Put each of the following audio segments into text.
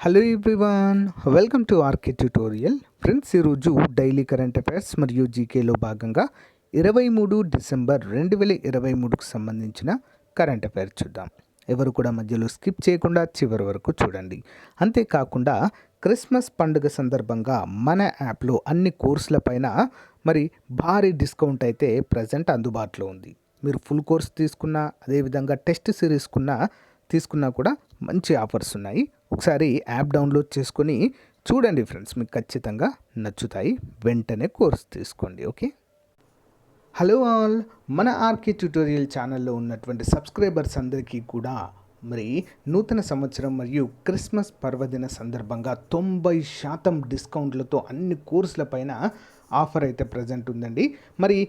Hello everyone welcome to RK tutorial friends ఈరోజు daily current affairs మరియు జీకేలో భాగంగా ఇరవై మూడు డిసెంబర్ రెండు వేల ఇరవై మూడుకు సంబంధించిన కరెంట్ అఫైర్స్ చూద్దాం. ఎవరు కూడా మధ్యలో స్కిప్ చేయకుండా చివరి వరకు చూడండి. అంతేకాకుండా క్రిస్మస్ పండుగ సందర్భంగా మన యాప్లో అన్ని కోర్సులపైన మరి భారీ డిస్కౌంట్ అయితే ప్రజెంట్ అందుబాటులో ఉంది. మీరు ఫుల్ కోర్స్ తీసుకున్నా అదేవిధంగా టెస్ట్ సిరీస్కున్నా తీసుకున్నా కూడా మంచి ఆఫర్స్ ఉన్నాయి. ఒకసారి యాప్ డౌన్లోడ్ చేసుకొని చూడండి ఫ్రెండ్స్ మీకు ఖచ్చితంగా నచ్చుతాయి. వెంటనే కోర్స్ తీసుకోండి ఓకే? హలో ఆల్ మన ఆర్కే ట్యూటోరియల్ ఛానల్లో ఉన్నటువంటి సబ్స్క్రైబర్స్ అందరికీ కూడా మరి నూతన సంవత్సరం మరియు క్రిస్మస్ పర్వదిన సందర్భంగా తొంభై శాతం డిస్కౌంట్లతో అన్ని కోర్సులపైన ఆఫర్ అయితే ప్రజెంట్ ఉందండి. మరి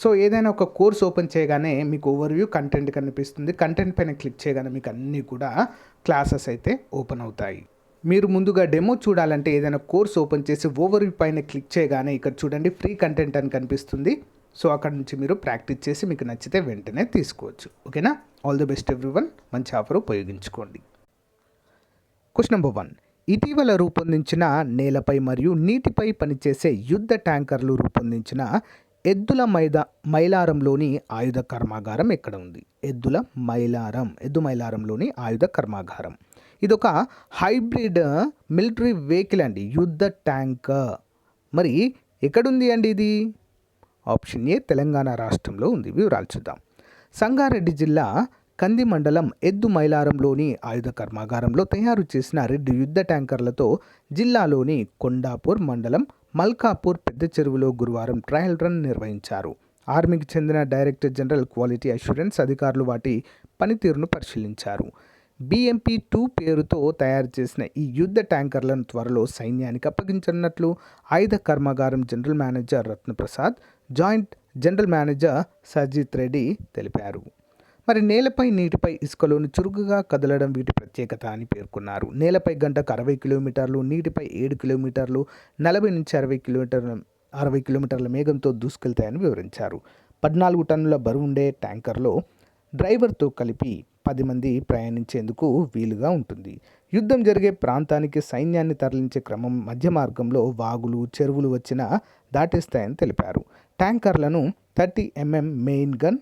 సో ఏదైనా ఒక కోర్స్ ఓపెన్ చేయగానే మీకు ఓవర్వ్యూ కంటెంట్ కనిపిస్తుంది. కంటెంట్ పైన క్లిక్ చేయగానే మీకు అన్నీ కూడా క్లాసెస్ అయితే ఓపెన్ అవుతాయి. మీరు ముందుగా డెమో చూడాలంటే ఏదైనా కోర్స్ ఓపెన్ చేసి ఓవర్వ్యూ పైన క్లిక్ చేయగానే ఇక్కడ చూడండి ఫ్రీ కంటెంట్ అని కనిపిస్తుంది. సో అక్కడ నుంచి మీరు ప్రాక్టీస్ చేసి మీకు నచ్చితే వెంటనే తీసుకోవచ్చు. ఓకేనా? ఆల్ ది బెస్ట్ ఎవ్రీవన్ మంచి ఆఫర్ ఉపయోగించుకోండి. క్వశ్చన్ నెంబర్ వన్ ఇటీవల రూపొందించిన నేలపై మరియు నీటిపై పనిచేసే యుద్ధ ట్యాంకర్లు రూపొందించిన ఎద్దుల మైదా మైలారంలోని ఆయుధ కర్మాగారం ఎక్కడ ఉంది? ఎద్దుల మైలారం ఎద్దు మైలారంలోని ఆయుధ కర్మాగారం. ఇదొక హైబ్రిడ్ మిలిటరీ వెహికల్ అండి యుద్ధ ట్యాంక్. మరి ఎక్కడుంది అండి ఇది? ఆప్షన్ ఏ తెలంగాణ రాష్ట్రంలో ఉంది. వివరాలు చూద్దాం. సంగారెడ్డి జిల్లా కంది మండలం ఎద్దు మైలారంలోని ఆయుధ కర్మాగారంలో తయారు చేసిన రెండు యుద్ధ ట్యాంకర్లతో జిల్లాలోని కొండాపూర్ మండలం మల్కాపూర్ పెద్ద చెరువులో గురువారం ట్రయల్ రన్ నిర్వహించారు. ఆర్మీకి చెందిన డైరెక్టర్ జనరల్ క్వాలిటీ అష్యూరెన్స్ అధికారులు వాటి పనితీరును పరిశీలించారు. బిఎంపీ టూ పేరుతో తయారు చేసిన ఈ యుద్ధ ట్యాంకర్లను త్వరలో సైన్యానికి అప్పగించనున్నట్లు ఆయుధ కర్మాగారం general manager Ratnaprasad joint general manager Sajith Reddy తెలిపారు. మరి నేలపై నీటిపై ఇసుకలోని చురుకుగా కదలడం వీటి ప్రత్యేకత అని పేర్కొన్నారు. నేలపై గంటకు అరవై కిలోమీటర్లు నీటిపై ఏడు కిలోమీటర్లు నలభై నుంచి అరవై కిలోమీటర్ల అరవై కిలోమీటర్ల వేగంతో దూసుకెళ్తాయని వివరించారు. పద్నాలుగు టన్నుల బరువుండే ట్యాంకర్లో డ్రైవర్తో కలిపి పది మంది ప్రయాణించేందుకు వీలుగా ఉంటుంది. యుద్ధం జరిగే ప్రాంతానికి సైన్యాన్ని తరలించే క్రమం మధ్య మార్గంలో వాగులు చెరువులు వచ్చినా దాటేస్తాయని తెలిపారు. ట్యాంకర్లను థర్టీ ఎంఎం మెయిన్ గన్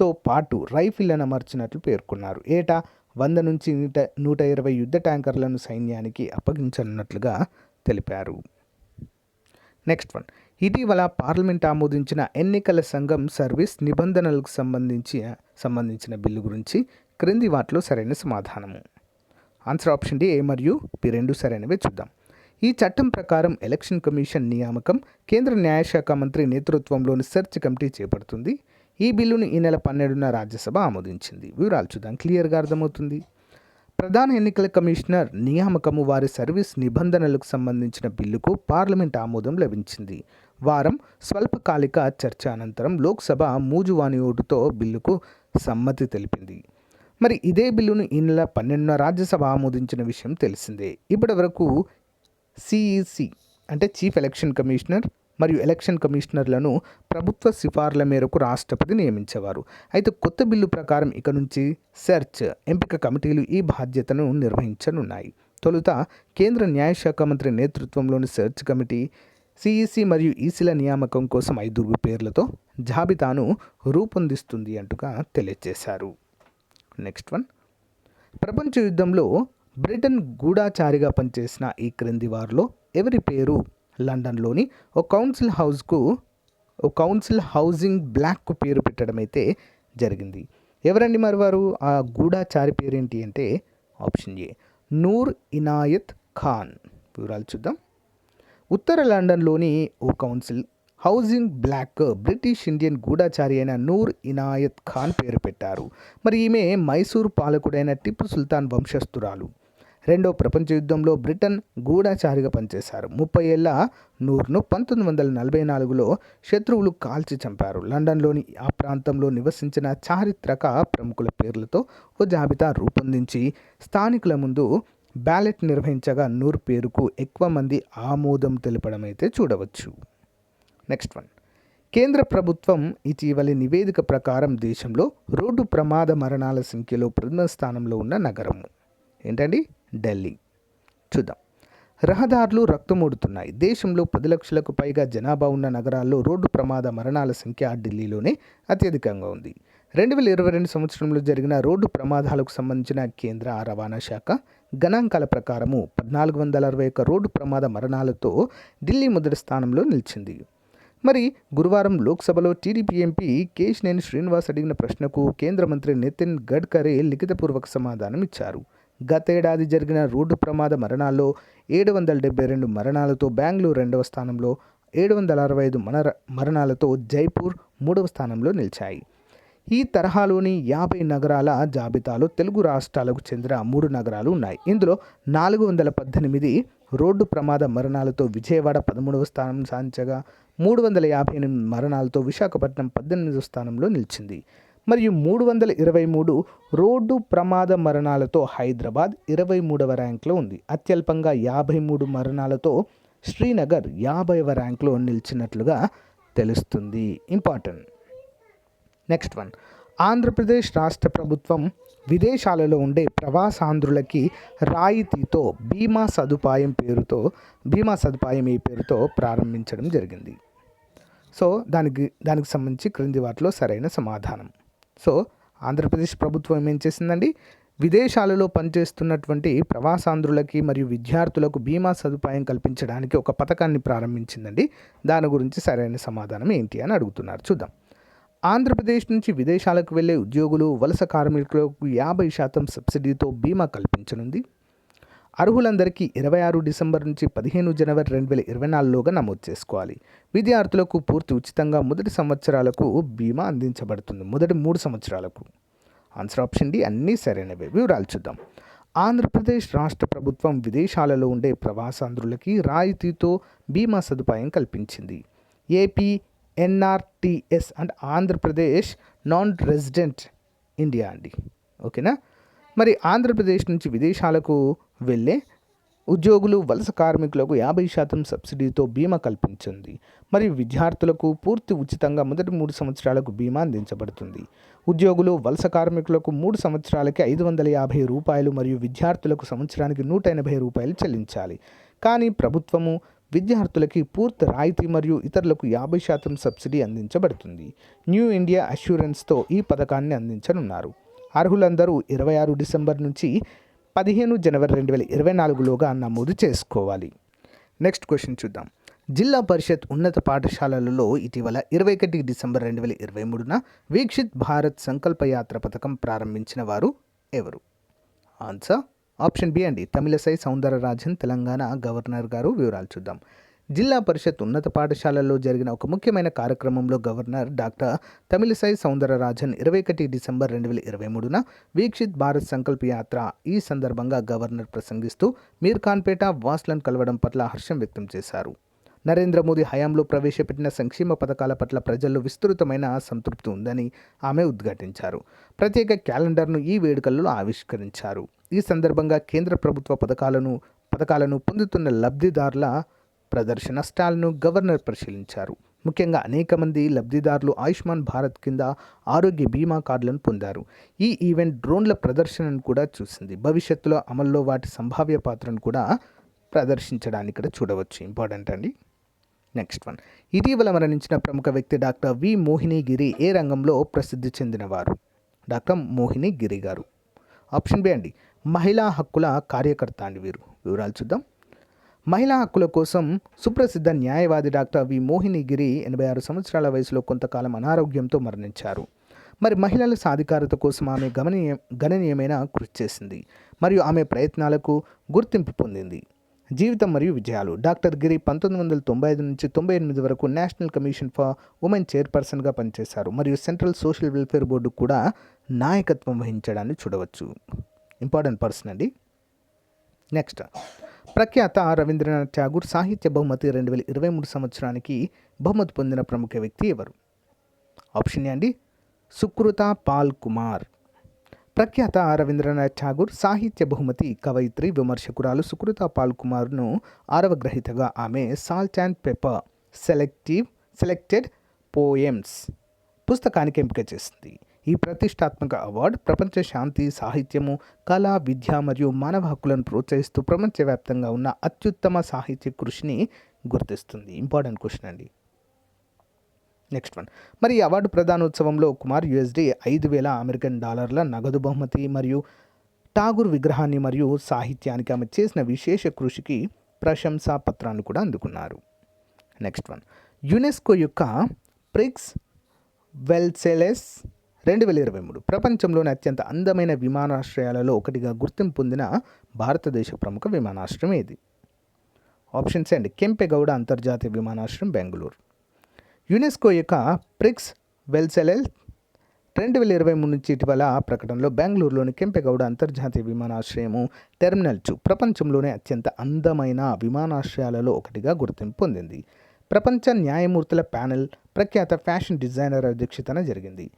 తో పాటు రైఫిల్లను అమర్చినట్లు పేర్కొన్నారు. ఏటా వంద నుంచి నూట నూట ఇరవై యుద్ధ ట్యాంకర్లను సైన్యానికి అప్పగించనున్నట్లుగా తెలిపారు. Next one. ఇటీవల పార్లమెంట్ ఆమోదించిన ఎన్నికల సంఘం సర్వీస్ నిబంధనలకు సంబంధించి సంబంధించిన బిల్లు గురించి క్రింది వాటిలో సరైన సమాధానము. ఆన్సర్ ఆప్షన్ డి ఏ మరియు పి రెండు సరైనవే చూద్దాం. ఈ చట్టం ప్రకారం ఎలక్షన్ కమిషన్ నియామకం కేంద్ర న్యాయశాఖ మంత్రి నేతృత్వంలోని సెర్చ్ కమిటీ చేపడుతుంది. ఈ బిల్లును ఈ నెల పన్నెండున రాజ్యసభ ఆమోదించింది. వివరాలు చూద్దాం. క్లియర్గా అర్థమవుతుంది. ప్రధాన ఎన్నికల కమిషనర్ నియామకము వారి సర్వీస్ నిబంధనలకు సంబంధించిన బిల్లుకు పార్లమెంట్ ఆమోదం లభించింది. వారం స్వల్పకాలిక చర్చ అనంతరం లోక్సభ మూజువాణి ఓటుతో బిల్లుకు సమ్మతి తెలిపింది. మరి ఇదే బిల్లును ఈ నెల పన్నెండున రాజ్యసభ ఆమోదించిన విషయం తెలిసిందే. ఇప్పటి వరకు సిఈసి అంటే చీఫ్ ఎలక్షన్ కమిషనర్ మరియు ఎలక్షన్ కమిషనర్లను ప్రభుత్వ సిఫార్ల మేరకు రాష్ట్రపతి నియమించేవారు. అయితే కొత్త బిల్లు ప్రకారం ఇక నుంచి సెర్చ్ ఎంపిక కమిటీలు ఈ బాధ్యతను నిర్వహించనున్నాయి. తొలుత కేంద్ర న్యాయశాఖ మంత్రి నేతృత్వంలోని సెర్చ్ కమిటీ సిఈసి మరియు ఈసీల నియామకం కోసం ఐదుగురు పేర్లతో జాబితాను రూపొందిస్తుంది అంటుగా తెలియజేశారు. Next one. ప్రపంచ యుద్ధంలో బ్రిటన్ గూఢాచారిగా పనిచేసిన ఈ క్రింది వారిలో ఎవరి పేరు లండన్లోని ఓ కౌన్సిల్ హౌస్కు ఓ కౌన్సిల్ హౌసింగ్ బ్లాక్కు పేరు పెట్టడం అయితే జరిగింది. ఎవరండి మరి వారు ఆ గూఢాచారి పేరేంటి అంటే ఆప్షన్ ఏ నూర్ ఇనాయత్ ఖాన్. వివరాలు చూద్దాం. ఉత్తర లండన్లోని ఓ council housing block British Indian గూఢాచారి అయిన నూర్ ఇనాయత్ ఖాన్ పేరు పెట్టారు. మరి ఈమె మైసూర్ పాలకుడైన టిప్పు సుల్తాన్ వంశస్థురాలు. రెండో ప్రపంచ యుద్ధంలో బ్రిటన్ గూఢాచారిగా పనిచేశారు. ముప్పై ఏళ్ళ నూర్ను పంతొమ్మిది వందల నలభై నాలుగులో శత్రువులు కాల్చి చంపారు. లండన్లోని ఆ ప్రాంతంలో నివసించిన చారిత్రక ప్రముఖుల పేర్లతో ఓ జాబితా రూపొందించి స్థానికుల ముందు బ్యాలెట్ నిర్వహించగా నూర్ పేరుకు ఎక్కువ మంది ఆమోదం తెలపడం అయితే చూడవచ్చు. Next one. కేంద్ర ప్రభుత్వం ఇటీవలి నివేదిక ప్రకారం దేశంలో రోడ్డు ప్రమాద మరణాల సంఖ్యలో ప్రథమ స్థానంలో ఉన్న నగరము. ఏంటండి? ఢిల్లీ. చూద్దాం. రహదారులు రక్తమూడుతున్నాయి. దేశంలో పది లక్షలకు పైగా జనాభా ఉన్న నగరాల్లో రోడ్డు ప్రమాద మరణాల సంఖ్య ఢిల్లీలోనే అత్యధికంగా ఉంది. రెండు వేల ఇరవై రెండు సంవత్సరంలో జరిగిన రోడ్డు ప్రమాదాలకు సంబంధించిన కేంద్ర రవాణా శాఖ గణాంకాల ప్రకారము పద్నాలుగు వందల అరవై ఒక్క రోడ్డు ప్రమాద మరణాలతో ఢిల్లీ మొదటి స్థానంలో నిలిచింది. మరి గురువారం లోక్సభలో టీడీపీ ఎంపీ కేశినేని శ్రీనివాస్ అడిగిన ప్రశ్నకు కేంద్ర మంత్రి నితిన్ గడ్కరీ లిఖితపూర్వక సమాధానం ఇచ్చారు గతేడాది జరిగిన రోడ్డు ప్రమాద మరణాల్లో ఏడు వందల డెబ్బై రెండు మరణాలతో బెంగళూరు రెండవ స్థానంలో ఏడు వందల అరవై ఐదు మర మరణాలతో జైపూర్ మూడవ స్థానంలో నిలిచాయి. ఈ తరహాలోని యాభై నగరాల జాబితాలో తెలుగు రాష్ట్రాలకు చెందిన మూడు నగరాలు ఉన్నాయి. ఇందులో నాలుగు వందల పద్దెనిమిది రోడ్డు ప్రమాద మరణాలతో విజయవాడ పదమూడవ స్థానం సాధించగా మూడు వందల యాభై ఎనిమిది మరణాలతో విశాఖపట్నం పద్దెనిమిదవ స్థానంలో నిలిచింది. మరియు మూడు వందల ఇరవై మూడు రోడ్డు ప్రమాద మరణాలతో హైదరాబాద్ ఇరవై మూడవ ర్యాంక్లో ఉంది. అత్యల్పంగా యాభై మూడు మరణాలతో శ్రీనగర్ యాభైవ ర్యాంక్లో నిలిచినట్లుగా తెలుస్తుంది. ఇంపార్టెంట్. Next one. ఆంధ్రప్రదేశ్ రాష్ట్ర ప్రభుత్వం విదేశాలలో ఉండే ప్రవాసాంధ్రులకి రాయితీతో బీమా సదుపాయం పేరుతో బీమా సదుపాయం ఈ పేరుతో ప్రారంభించడం జరిగింది. సో దానికి దానికి సంబంధించి క్రింది వాటిలో సరైన సమాధానం. సో ఆంధ్రప్రదేశ్ ప్రభుత్వం ఏం చేసిందండి? విదేశాలలో పనిచేస్తున్నటువంటి ప్రవాసాంధ్రులకి మరియు విద్యార్థులకు బీమా సదుపాయం కల్పించడానికి ఒక పథకాన్ని ప్రారంభించిందండి. దాని గురించి సరైన సమాధానం ఏంటి అని అడుగుతున్నారు. చూద్దాం. ఆంధ్రప్రదేశ్ నుంచి విదేశాలకు వెళ్ళే ఉద్యోగులు వలస కార్మికులకు యాభై శాతం సబ్సిడీతో బీమా కల్పించనుంది. అర్హులందరికీ ఇరవై ఆరు డిసెంబర్ నుంచి పదిహేను జనవరి రెండు వేల ఇరవై నాలుగులోగా నమోదు చేసుకోవాలి. విద్యార్థులకు పూర్తి ఉచితంగా మొదటి సంవత్సరాలకు బీమా అందించబడుతుంది. మొదటి మూడు సంవత్సరాలకు. ఆన్సర్ ఆప్షన్ డి అన్నీ సరైనవే వివరాలు చూద్దాం. ఆంధ్రప్రదేశ్ రాష్ట్ర ప్రభుత్వం విదేశాలలో ఉండే ప్రవాసాంధ్రులకి రాయితీతో బీమా సదుపాయం కల్పించింది. AP NRTS and Andhra Pradesh non resident India అండి. ఓకేనా? మరి ఆంధ్రప్రదేశ్ నుంచి విదేశాలకు వెళ్ళే ఉద్యోగులు వలస కార్మికులకు యాభై శాతం సబ్సిడీతో బీమా కల్పించింది. మరియు విద్యార్థులకు పూర్తి ఉచితంగా మొదటి మూడు సంవత్సరాలకు బీమా అందించబడుతుంది. ఉద్యోగులు వలస కార్మికులకు మూడు సంవత్సరాలకి ఐదు వందల యాభై రూపాయలు మరియు విద్యార్థులకు సంవత్సరానికి నూట ఎనభై రూపాయలు చెల్లించాలి. కానీ ప్రభుత్వము విద్యార్థులకి పూర్తి రాయితీ మరియు ఇతరులకు యాభై శాతం సబ్సిడీ అందించబడుతుంది. న్యూ ఇండియా అష్యూరెన్స్తో ఈ పథకాన్ని అందించనున్నారు. అర్హులందరూ ఇరవై ఆరు డిసెంబర్ నుంచి పదిహేను జనవరి రెండు వేల ఇరవై నాలుగులోగా నమోదు చేసుకోవాలి. నెక్స్ట్ క్వశ్చన్ చూద్దాం. జిల్లా పరిషత్ ఉన్నత పాఠశాలలలో ఇటీవల ఇరవై ఒకటి డిసెంబర్ రెండు వేల ఇరవై మూడున వీక్షిత్ భారత్ సంకల్ప యాత్ర పథకం ప్రారంభించిన వారు ఎవరు? ఆన్సర్ ఆప్షన్ బి అండి. తమిళసై సౌందరరాజన్ తెలంగాణ గవర్నర్ గారు. వివరాలు చూద్దాం. జిల్లా పరిషత్ ఉన్నత పాఠశాలల్లో జరిగిన ఒక ముఖ్యమైన కార్యక్రమంలో గవర్నర్ డాక్టర్ తమిళసై సౌందరరాజన్ ఇరవై ఒకటి డిసెంబర్ రెండు వేల ఇరవై మూడున వీక్షిత్ భారత్ సంకల్ప యాత్ర ఈ సందర్భంగా గవర్నర్ ప్రసంగిస్తూ మీర్ ఖాన్పేట వాస్లను కలవడం పట్ల హర్షం వ్యక్తం చేశారు. నరేంద్ర మోదీ హయాంలో ప్రవేశపెట్టిన సంక్షేమ పథకాల పట్ల ప్రజల్లో విస్తృతమైన సంతృప్తి ఉందని ఆమె ఉద్ఘాటించారు. ప్రత్యేక క్యాలెండర్ను ఈ వేడుకల్లో ఆవిష్కరించారు. ఈ సందర్భంగా కేంద్ర ప్రభుత్వ పథకాలను పథకాలను పొందుతున్న లబ్ధిదారుల ప్రదర్శన స్టాల్ను గవర్నర్ పరిశీలించారు. ముఖ్యంగా అనేక మంది లబ్ధిదారులు ఆయుష్మాన్ భారత్ కింద ఆరోగ్య బీమా కార్డులను పొందారు. ఈ ఈవెంట్ డ్రోన్ల ప్రదర్శనను కూడా చూసింది. భవిష్యత్తులో అమల్లో వాటి సంభావ్య పాత్రను కూడా ప్రదర్శించడానికి ఇక్కడ చూడవచ్చు. ఇంపార్టెంట్ అండి. Next one. ఇటీవల మరణించిన ప్రముఖ వ్యక్తి డాక్టర్ వి మోహిని గిరి ఏ రంగంలో ప్రసిద్ధి చెందినవారు? డాక్టర్ మోహిని గిరి గారు. ఆప్షన్ బి అండి. మహిళా హక్కుల కార్యకర్త అండి వీరు. వివరాలు చూద్దాం. మహిళా హక్కుల కోసం సుప్రసిద్ధ న్యాయవాది డాక్టర్ వి మోహిని గిరి ఎనభై ఆరు సంవత్సరాల వయసులో కొంతకాలం అనారోగ్యంతో మరణించారు. మరి మహిళల సాధికారత కోసం ఆమె గమనీయ గణనీయమైన కృషి చేసింది మరియు ఆమె ప్రయత్నాలకు గుర్తింపు పొందింది. జీవితం మరియు విజయాలు. డాక్టర్ గిరి పంతొమ్మిది వందల తొంభై ఐదు నుంచి తొంభై ఎనిమిది వరకు నేషనల్ కమిషన్ ఫర్ ఉమెన్ చైర్పర్సన్గా పనిచేశారు మరియు సెంట్రల్ సోషల్ వెల్ఫేర్ బోర్డు కూడా నాయకత్వం వహించడాన్ని చూడవచ్చు. ఇంపార్టెంట్ పర్సన్ అండి. నెక్స్ట్ ప్రఖ్యాత రవీంద్రనాథ్ ఠాగూర్ సాహిత్య బహుమతి రెండు వేల ఇరవై మూడు సంవత్సరానికి బహుమతి పొందిన ప్రముఖ వ్యక్తి ఎవరు? ఆప్షన్ ఏ అండి సుకృత పాల్ కుమార్. ప్రఖ్యాత రవీంద్రనాథ్ ఠాగూర్ సాహిత్య బహుమతి కవయిత్రి విమర్శకురాలు సుకృత పాల్ కుమార్ను ఆరవ గ్రహీతగా ఆమె salt and pepper selective selected poems పుస్తకానికి ఎంపిక చేసింది. ఈ ప్రతిష్టాత్మక అవార్డు ప్రపంచ శాంతి సాహిత్యము కళ విద్య మరియు మానవ హక్కులను ప్రోత్సహిస్తూ ప్రపంచవ్యాప్తంగా ఉన్న అత్యుత్తమ సాహిత్య కృషిని గుర్తిస్తుంది. ఇంపార్టెంట్ క్వశ్చన్ అండి. Next one. మరి ఈ అవార్డు ప్రధానోత్సవంలో కుమార్ యుఎస్డి ఐదు వేల అమెరికన్ డాలర్ల నగదు బహుమతి మరియు ఠాగూర్ విగ్రహాన్ని మరియు సాహిత్యానికి ఆమె చేసిన విశేష కృషికి ప్రశంసా పత్రాన్ని కూడా అందుకున్నారు. Next one. యునెస్కో యొక్క ప్రిక్స్ వెల్సెలెస్ రెండు వేల ఇరవై మూడు ప్రపంచంలోని అత్యంత అందమైన విమానాశ్రయాలలో ఒకటిగా గుర్తింపు పొందిన భారతదేశ ప్రముఖ విమానాశ్రయం ఏది? ఆప్షన్స్ అండ్ కెంపెగౌడ అంతర్జాతీయ విమానాశ్రయం బెంగళూరు. యునెస్కో యొక్క ప్రిక్స్ వెల్సెలెల్ రెండు వేల ఇరవై మూడు నుంచి ఇటీవల ప్రకటనలో బెంగళూరులోని కెంపెగౌడ అంతర్జాతీయ విమానాశ్రయము టెర్మినల్ టూ ప్రపంచంలోనే అత్యంత అందమైన విమానాశ్రయాలలో ఒకటిగా గుర్తింపు పొందింది. ప్రపంచ న్యాయమూర్తుల ప్యానెల్ ప్రఖ్యాత ఫ్యాషన్ డిజైనర్ అధ్యక్షతన జరిగింది.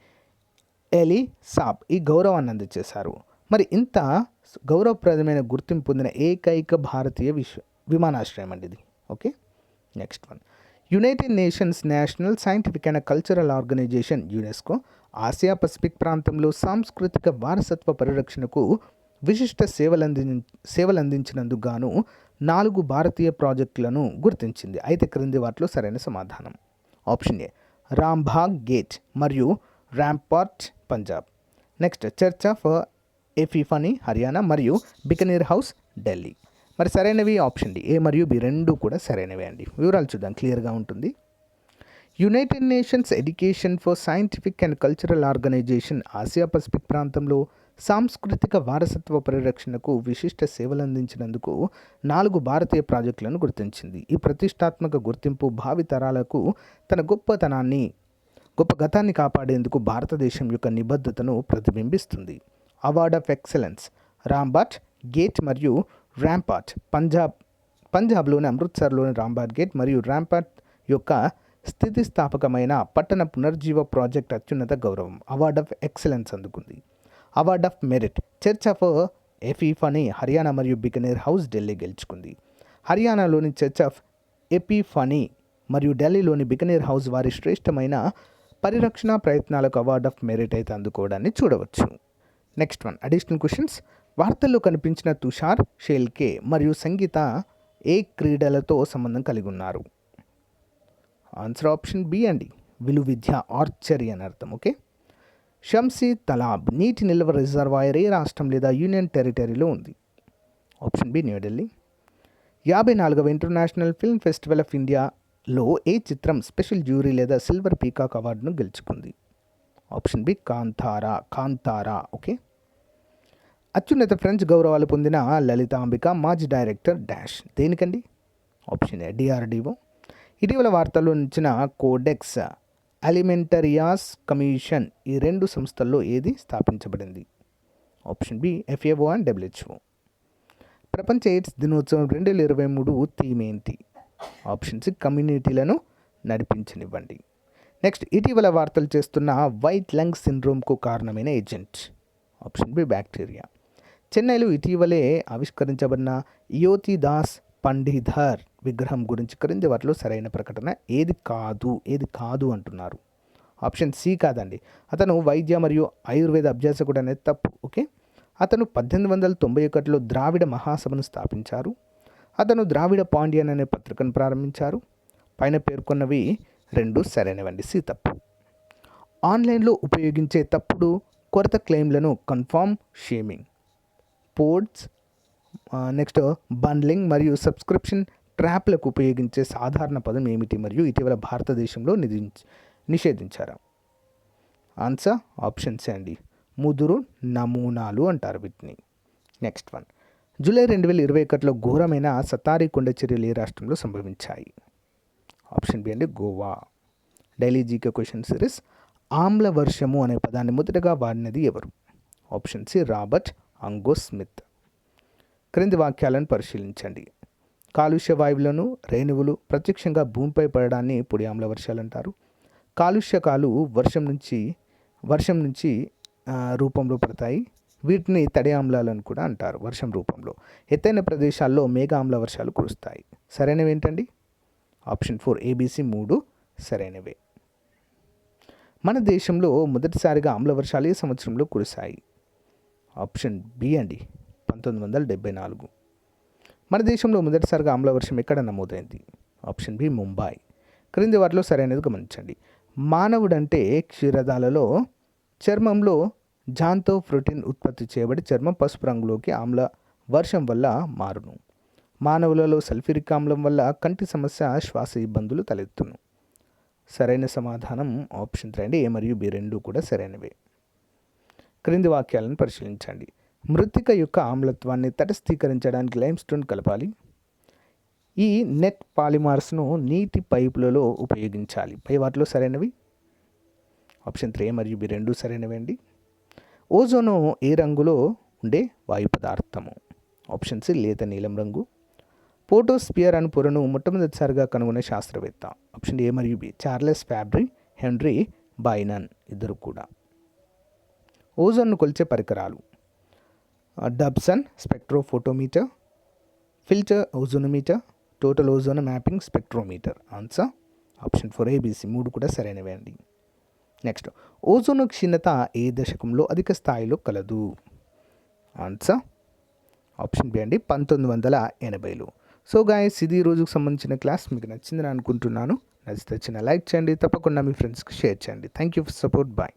ఎలి సాబ్ ఈ గౌరవాన్ని అందజేశారు మరి ఇంత గౌరవప్రదమైన గుర్తింపు పొందిన ఏకైక భారతీయ విశ్వ విమానాశ్రయం అండి ఇది. Okay? Next one. United Nations national scientific and cultural organisation UNESCO Asia Pacific ప్రాంతంలో సాంస్కృతిక వారసత్వ పరిరక్షణకు విశిష్ట సేవలంది సేవలందించినందుకు గాను నాలుగు భారతీయ ప్రాజెక్టులను గుర్తించింది. అయితే క్రింది వాటిలో సరైన సమాధానం. Option A. రాంబాగ్ గేట్ మరియు rampart Punjab next church of epiphany Haryana మరియు బికనీర్ హౌస్ ఢిల్లీ మరి సరైనవి ఆప్షన్ డి ఏ మరియు బి రెండు కూడా సరైనవే అండి. వివరాలు చూద్దాం క్లియర్గా ఉంటుంది. United Nations education for scientific and cultural organisation Asia Pacific ప్రాంతంలో సాంస్కృతిక వారసత్వ పరిరక్షణకు విశిష్ట సేవలందించినందుకు నాలుగు భారతీయ ప్రాజెక్టులను గుర్తించింది. ఈ ప్రతిష్టాత్మక గుర్తింపు భావితరాలకు తన గొప్పతనాన్ని గొప్ప గతాన్ని కాపాడేందుకు భారతదేశం యొక్క నిబద్ధతను ప్రతిబింబిస్తుంది. Award of excellence Rambagh gate మరియు ర్యాంపాట్ పంజాబ్ పంజాబ్లోని అమృత్సర్లోని రాంబాట్ గేట్ మరియు ర్యాంపాట్ యొక్క స్థితిస్థాపకమైన పట్టణ పునర్జీవ ప్రాజెక్ట్ అత్యున్నత గౌరవం అవార్డ్ ఆఫ్ ఎక్సలెన్స్ అందుకుంది. Award of merit church of epiphany Haryana మరియు బికనేర్ హౌస్ ఢిల్లీ గెలుచుకుంది. హర్యానాలోని చర్చ్ ఆఫ్ ఎపిఫనీ మరియు ఢిల్లీలోని బికనేర్ హౌస్ వారి శ్రేష్టమైన పరిరక్షణ ప్రయత్నాలకు అవార్డ్ ఆఫ్ మెరిట్ అయితే అందుకోవడాన్ని చూడవచ్చు. నెక్స్ట్ వన్ అడిషనల్ క్వశ్చన్స్ వార్తల్లో కనిపించిన తుషార్ షేల్కే మరియు సంగీత ఏ క్రీడలతో సంబంధం కలిగి ఉన్నారు? ఆన్సర్ ఆప్షన్ బి అండి విలు విద్య ఆర్చరీ అని అర్థం ఓకే షంసీ తలాబ్ నీటి నిల్వ రిజర్వాయర్ ఏ రాష్ట్రం లేదా యూనియన్ టెరిటరీలో ఉంది. ఆప్షన్ బి న్యూఢిల్లీ యాభై నాలుగవ international film festival of India లో ఏ చిత్రం స్పెషల్ జ్యూరీ లేదా సిల్వర్ పీకాక్ అవార్డును గెలుచుకుంది? Option B Kantara. Kantara. Okay. అత్యున్నత ఫ్రెంచ్ గౌరవాలు పొందిన లలితాంబిక మాజీ డైరెక్టర్ డాష్. దేనికండి? Option A DRDO. ఇటీవల వార్తల్లో నిచ్చిన కోడెక్స్ అలిమెంటరియాస్ కమిషన్ ఈ రెండు సంస్థల్లో ఏది స్థాపించబడింది? Option B FAO and WHO. ప్రపంచ ఎయిడ్స్ దినోత్సవం రెండు వేల ఇరవై మూడు థీమ్ ఏంటి? ఆప్షన్ సి కమ్యూనిటీలను నడిపించనివ్వండి. నెక్స్ట్ ఇటీవల వార్తలు చేస్తున్న వైట్ లంగ్ సిండ్రోమ్కు కారణమైన ఏజెంట్. Option B bacteria. చెన్నైలో ఇటీవలే ఆవిష్కరించబడిన యోతి దాస్ పండిధర్ విగ్రహం గురించి క్రింది వాటిలో సరైన ప్రకటన ఏది కాదు ఏది కాదు అంటున్నారు. ఆప్షన్ సి కాదండి. అతను వైద్య మరియు ఆయుర్వేద అభ్యాసకుడు అనేది తప్పు ఓకే? అతను పద్దెనిమిది వందల తొంభై ఒకటిలో ద్రావిడ మహాసభను స్థాపించారు. అతను ద్రావిడ పాండ్యన్ అనే పత్రికను ప్రారంభించారు. పైన పేర్కొన్నవి రెండు సరైనవండి సి తప్పు ఆన్లైన్లో ఉపయోగించే తప్పుడు కొరత క్లెయిమ్లను confirm shaming. Ports next bundling మరియు సబ్స్క్రిప్షన్ ట్రాప్లకు ఉపయోగించే సాధారణ పదం ఏమిటి మరియు ఇటీవల భారతదేశంలో నిధి నిషేధించారు? ఆన్సర్ ఆప్షన్స్ అండి. ముదురు నమూనాలు అంటారు వీటిని. Next one. జూలై రెండు వేల ఇరవై ఒకటిలో ఘోరమైన సతారి కొండ చర్యలు ఏ రాష్ట్రంలో సంభవించాయి? ఆప్షన్ బి అంటే Goa. Daily GK question series ఆమ్ల వర్షము అనే పదాన్ని మొదటగా వాడినది ఎవరు? Option C Robert Angus Smith. క్రింది వాక్యాలను పరిశీలించండి. కాలుష్య వాయువులను రేణువులు ప్రత్యక్షంగా భూమిపై పడడాన్ని పొడి ఆమ్ల వర్షాలు అంటారు. కాలుష్యకాలు వర్షం నుంచి వర్షం నుంచి రూపంలో పడతాయి. వీటిని తడి ఆమ్లాలను కూడా అంటారు వర్షం రూపంలో. ఎత్తైన ప్రదేశాల్లో మేఘ ఆమ్ల వర్షాలు కురుస్తాయి. సరైనవి ఏంటండి? ఆప్షన్ ఫోర్ ఏబీసీ మూడు సరైనవే. మన దేశంలో మొదటిసారిగా ఆమ్ల వర్షాలు ఏ సంవత్సరంలో కురిశాయి. ఆప్షన్ బి అండి పంతొమ్మిది వందల డెబ్బై నాలుగు. మన దేశంలో మొదటిసారిగా ఆమ్ల వర్షం ఎక్కడ నమోదైంది? ఆప్షన్ బి ముంబై క్రింది వాటిలో సరైనది గమనించండి. మానవుడంటే క్షీరదాలలో చర్మంలో జాంతో ప్రోటీన్ ఉత్పత్తి చేయబడి చర్మం పసుపు రంగులోకి ఆమ్ల వర్షం వల్ల మారును. మానవులలో సల్ఫ్యూరిక్ ఆమ్లం వల్ల కంటి సమస్య శ్వాస ఇబ్బందులు తలెత్తును. సరైన సమాధానం ఆప్షన్ త్రీ అండి. ఏ మరియు బి రెండు కూడా సరైనవే. క్రింది వాక్యాలను పరిశీలించండి. మృతిక యొక్క ఆమ్లత్వాన్ని తటస్థీకరించడానికి లైమ్ స్టోన్ కలపాలి. ఈ నెట్ పాలిమార్స్ను నీటి పైపులలో ఉపయోగించాలి. పై వాటిలో సరైనవి? ఆప్షన్ త్రీ మరియు బి రెండు సరైనవి అండి. ఓజోను ఏ రంగులో ఉండే వాయు పదార్థము? ఆప్షన్ సి లేత నీలం రంగు. పోటోస్పియర్ అను పొరను మొట్టమొదటిసారిగా కనుగొనే శాస్త్రవేత్త. ఆప్షన్ ఏ మరియు బి. చార్లెస్ ఫ్యాబ్రీ హెన్రీ బైనన్ ఇద్దరు కూడా. ఓజోన్ను కొలిచే పరికరాలు. Dobson spectrophotometer filter ozonometer total ozone mapping spectrometer. Answer option four A B C మూడు కూడా సరైనవే అండి. నెక్స్ట్ ఓజోన్ క్షీణత ఏ దశకంలో అధిక స్థాయిలో కలదు? ఆన్సర్ ఆప్షన్ బి అండి పంతొమ్మిది వందల ఎనభైలో. సో గాయస్ ఇది రోజుకు సంబంధించిన క్లాస్ మీకు నచ్చిందని అనుకుంటున్నాను. నచ్చితే చిన్న లైక్ చేయండి. తప్పకుండా మీ ఫ్రెండ్స్కి షేర్ చేయండి. Thank you for support bye